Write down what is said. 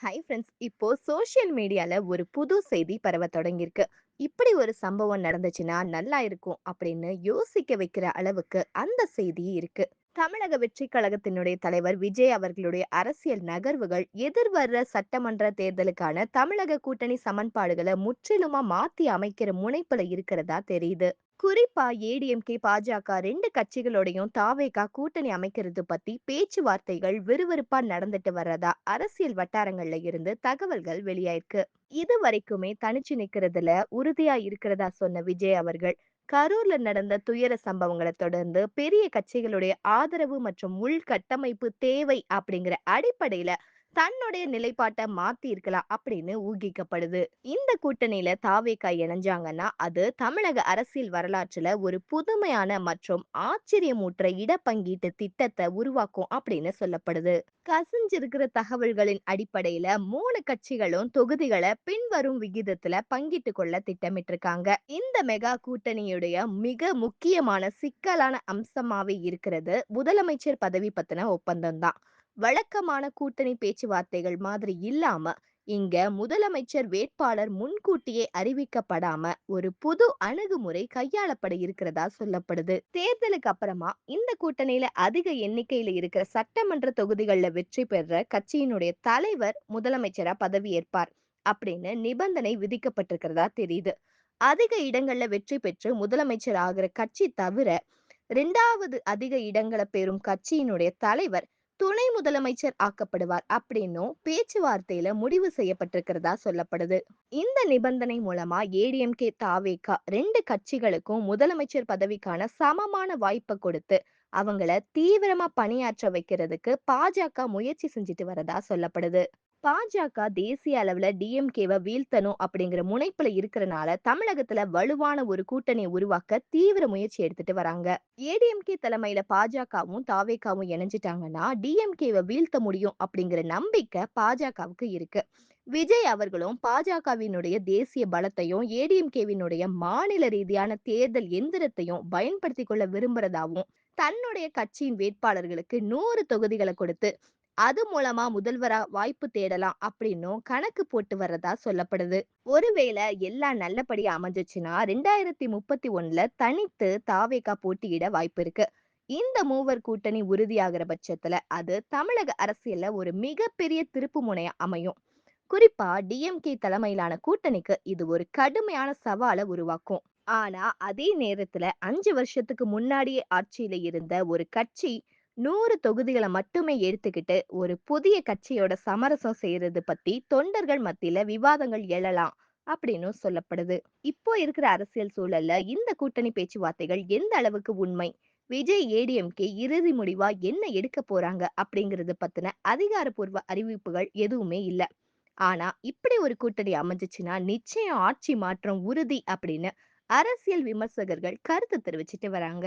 Hi friends இப்போ social மீடியால ஒரு புது செய்தி பரவ தொடங்கியிருக்கு. இப்படி ஒரு சம்பவம் நடந்துச்சுன்னா நல்லா இருக்கும் அப்படின்னு யோசிக்க வைக்கிற அளவுக்கு அந்த செய்தி இருக்கு. தமிழக வெற்றி கழகத்தினுடைய தலைவர் விஜய் அவர்களுடைய அரசியல் நகர்வுகள் எதிர்வர்ற சட்டமன்ற தேர்தலுக்கான தமிழக கூட்டணி சமன்பாடுகளை முற்றிலுமா மாத்தி அமைக்கிற முனைப்புல இருக்கிறதா தெரியுது. குறிப்பா ஏடிஎம்கே பாஜக ரெண்டு கட்சிகளோடையும் தாவேகா கூட்டணி அமைக்கிறது பத்தி பேச்சுவார்த்தைகள் விறுவிறுப்பா நடந்துட்டு வர்றதா அரசியல் வட்டாரங்கள்ல இருந்து தகவல்கள் வெளியாயிருக்கு. இது வரைக்குமே தனிச்சு நிக்கிறதுல உறுதியா இருக்கிறதா சொன்ன விஜய் அவர்கள் கரூர்ல நடந்த துயர சம்பவங்களை தொடர்ந்து பெரிய கட்சிகளுடைய ஆதரவு மற்றும் உள்கட்டமைப்பு தேவை அப்படிங்கிற அடிப்படையில தன்னுடைய நிலைப்பாட்டை மாத்தி இருக்கலாம் அப்படின்னு ஊகிக்கப்படுது. இந்த கூட்டணியில தாவேக்கா இணைஞ்சாங்கன்னா அது தமிழக அரசியல் வரலாற்றுல ஒரு புதுமையான மற்றும் ஆச்சரியமூற்ற இடப்பங்கீட்டு திட்டத்தை உருவாக்கும் அப்படின்னு சொல்லப்படுது. கசிஞ்சிருக்கிற தகவல்களின் அடிப்படையில மூணு கட்சிகளும் தொகுதிகளை பின்வரும் விகிதத்துல பங்கிட்டு கொள்ள திட்டமிட்டிருக்காங்க. இந்த மெகா கூட்டணியுடைய மிக முக்கியமான சிக்கலான அம்சமாவே இருக்கிறது முதலமைச்சர் பதவி பத்தின ஒப்பந்தம் தான் வழக்கமான கூட்டணி பேச்சுவார்த்தைகள் மாதிரி இல்லாம இங்க முதலமைச்சர் வேட்பாளர் முன்கூட்டியே அறிவிக்கப்படாம ஒரு புது அணுகுமுறை கையாளப்பட இருக்கிறதா சொல்லப்படுது. தேர்தலுக்கு அப்புறமா இந்த கூட்டணியில அதிக எண்ணிக்கையில இருக்கிற சட்டமன்ற தொகுதிகளில் வெற்றி பெற கட்சியினுடைய தலைவர் முதலமைச்சரா பதவியேற்பார் அப்படின்னு நிபந்தனை விதிக்கப்பட்டிருக்கிறதா தெரியுது. அதிக இடங்கள்ல வெற்றி பெற்று முதலமைச்சர் ஆகிற கட்சி தவிர இரண்டாவது அதிக இடங்களை பெறும் கட்சியினுடைய தலைவர் துணை முதலமைச்சர் ஆக்கப்படுவார் அப்படின்னும் பேச்சுவார்த்தையில முடிவு செய்யப்பட்டிருக்கிறதா சொல்லப்படுது. இந்த நிபந்தனை மூலமா ஏடிஎம்கே தாவேகா ரெண்டு கட்சிகளுக்கும் முதலமைச்சர் பதவிக்கான சமமான வாய்ப்பை கொடுத்து அவங்கள தீவிரமா பணியாற்ற வைக்கிறதுக்கு பாஜக முயற்சி செஞ்சுட்டு வரதா சொல்லப்படுது. பாஜக தேசிய அளவுல டிஎம்கேவை வீழ்த்தணும் அப்படிங்கிற முனைப்புல இருக்கிறனால தமிழகத்துல வலுவான ஒரு கூட்டணியை உருவாக்க தீவிர முயற்சி எடுத்துட்டு வராங்க. ஏடிஎம்கே தலைமையில பாஜகவும் தாவேக்காவும் இணைஞ்சிட்டாங்கன்னா டிஎம்கேவை வீழ்த்த முடியும் அப்படிங்கிற நம்பிக்கை பாஜகவுக்கு இருக்கு. விஜய் அவர்களும் பாஜகவினுடைய தேசிய பலத்தையும் ஏடிஎம்கேவினுடைய மாநில ரீதியான தேர்தல் எந்திரத்தையும் பயன்படுத்தி கொள்ள விரும்புறதாவும் தன்னுடைய கட்சியின் வேட்பாளர்களுக்கு நூறு தொகுதிகளை கொடுத்து அது மூலமா முதல்வரா வாய்ப்பு தேடலாம் அப்படின்னும் கணக்கு போட்டு வர்றதா சொல்லப்படுது. ஒருவேளை எல்லாம் நல்லபடியா அமைஞ்சிச்சுன்னா ரெண்டாயிரத்தி முப்பத்தி ஒண்ணுல தனித்து தாவேகா போட்டியிட வாய்ப்பு இருக்கு. இந்த மூவர் கூட்டணி உறுதியாகிற பட்சத்துல அது தமிழக அரசியல்ல ஒரு மிகப்பெரிய திருப்பு முனையா அமையும். குறிப்பா டிஎம்கே தலைமையிலான கூட்டணிக்கு இது ஒரு கடுமையான சவாலை உருவாக்கும். ஆனா அதே நேரத்துல அஞ்சு வருஷத்துக்கு முன்னாடியே ஆட்சியில இருந்த ஒரு கட்சி நூறு தொகுதிகளை மட்டுமே எடுத்துக்கிட்டு ஒரு புதிய கட்சியோட சமரசம் செய்யறது பத்தி தொண்டர்கள் மத்தியில விவாதங்கள் எழலாம் அப்படின்னு சொல்லப்படுது. இப்போ இருக்கிற அரசியல் சூழல்ல இந்த கூட்டணி பேச்சுவார்த்தைகள் எந்த அளவுக்கு உண்மை? விஜய் ஏடிஎம்கே இறுதி முடிவா என்ன எடுக்க போறாங்க அப்படிங்கறது பத்தின அதிகாரப்பூர்வ அறிவிப்புகள் எதுவுமே இல்ல. ஆனா இப்படி ஒரு கூட்டணி அமைஞ்சிச்சுன்னா நிச்சயம் ஆட்சி மாற்றம் உறுதி அப்படின்னு அரசியல் விமர்சகர்கள் கருத்து தெரிவிச்சிட்டு வராங்க.